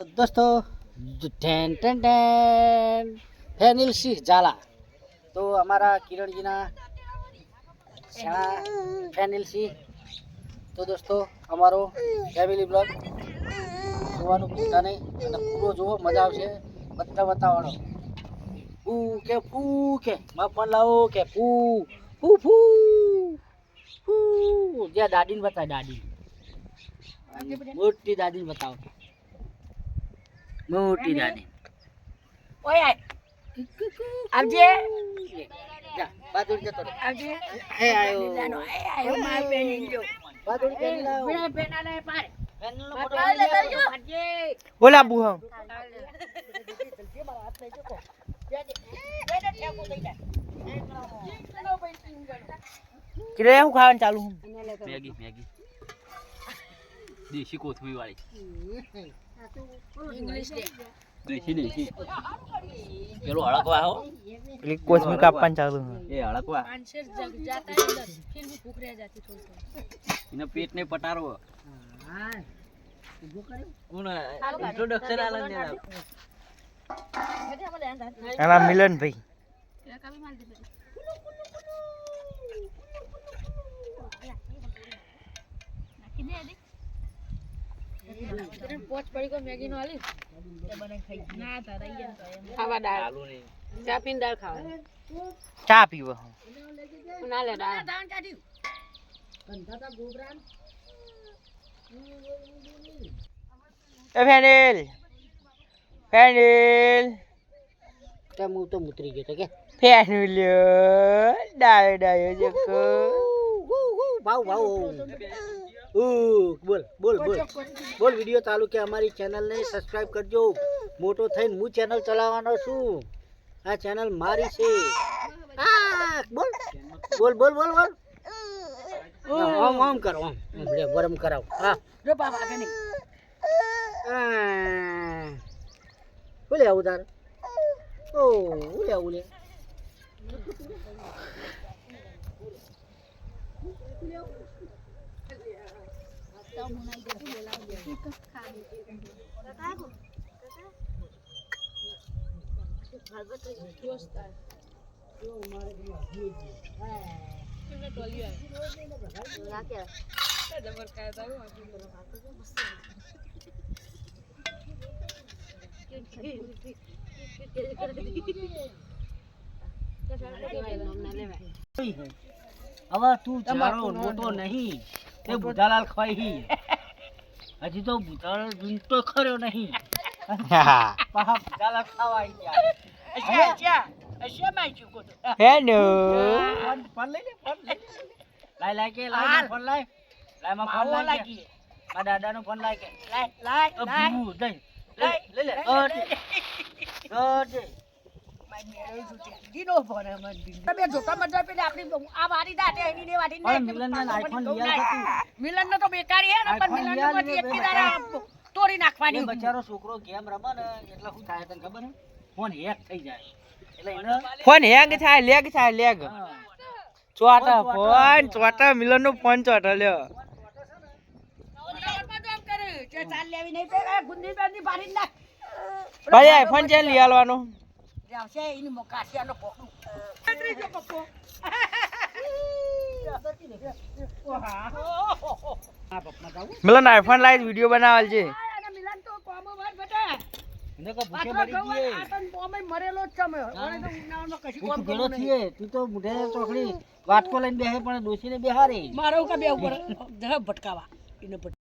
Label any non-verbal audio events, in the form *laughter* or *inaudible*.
દોસ્તો ten ten ten. Fenil Singh Jhala. તો અમારા કિરણજીના શાળા ફેનિલ સિંહ તો દોસ્તો, અમારો ફેમિલી બ્લોગ જોવાનું ભૂલતા નહીં અને પૂરો જુઓ મજા આવશે. બધા બતાવવાનો. ફૂ કે ફૂ કે માં પણ લાવો કે, ફૂ. ફૂ ફૂ. ફૂ. જ્યાં દાદીને બતાવે, દાદી. મોટી દાદીને બતાવો. મોટી નાની. ઓય આવજે. જા બાદુડી જતો આવજે. હે આયો. એ આયો માર બેન જો. લાવો. બોલા કિરે ખાવાનું ચાલુ હું મેગી મેગી. દેશી કોથમી વાળી. *laughs* દેખી દેખી પેલો હળકવા હો એક કોસ મે કાપન ચાલુ એ હળકવા આન્સર જગ જાતા પેટ ને પટારો મિલન ભાઈ. કભી પોચ પડી કો મેગી નો આલી. ના તારા ખાવા દાળ. ચા પીને દાળ ખાવા ચા પીવો. ના લે દાળ. એ ફેનિલ ફેનિલ. તે હું તો ઉતરી ગયો તો કે. ફેનિલ ડાયો ડાયો જકો ભાવ ભાવ ઉ બોલ બોલ બોલ. બોલ વીડિયો ચાલુ કે અમારી ચેનલને સબસ્ક્રાઇબ કરજો. મોટો થઈને હું ચેનલ ચલાવવાનો છું. આ ચેનલ મારી છે. આ બોલ. બોલ બોલ બોલ બોલ. ઓમ ઓમ કરો ઓમ લે ગરમ કરાવ. હા. જો બાબા કે નહીં. બોલે આવું તાર? ઓ શું લે આવું લે? હવે તું જાણો મોટો નહીં. તે બુધાલાલ ખવાઈ હજી તો બુધાલાલ *laughs* તો ખર્યો નહીં. પાહા બુધાલાલ ખાવા આવી ગયા હેલો ફોન ફોન લઈ લે ફોન લઈ લે. લાય લાય કે લાય ફોન લાય. લાયમાં ફોન લાય કે. મારા દાદાનો ફોન લાય કે. લાય લાય લાય. દઈ લઈ લે. લે મિલન ને. તો બેકારી હે ને પણ મિલન તોડી નાખવાની બચારો છોકરો ગેમ રમે ને એટલે શું થાય તને ખબર ફોન હેક થઈ જાય. એટલે ફોન હેંગ થાય લેગ થાય લેગ. ચોટા ફોન ચોટા મિલન નો ફોન ચોટા લ્યો. ભાઈ ફોન નહીં લઈ ગુંદી બારી નાખ ભાઈ આઈફોન છે લઈ આલવાનો આવશે એની મિલન આઈફોન લાવી વિડિયો બનાવેલ છે અને મિલન તો કોમો વાત બેટા એને કો ભૂખે મરી ગઈ જઈએ. આ કોમે મરેલો જ છે ઓને તો ઉનાળામાં કશું કામ કરવું નહીં. તું તો મુઢે ચોકડી વાટકો લઈને બેહે પણ ડોશીને બેહારે મારો કા બે ઉપર જરા ભટકાવા ભટ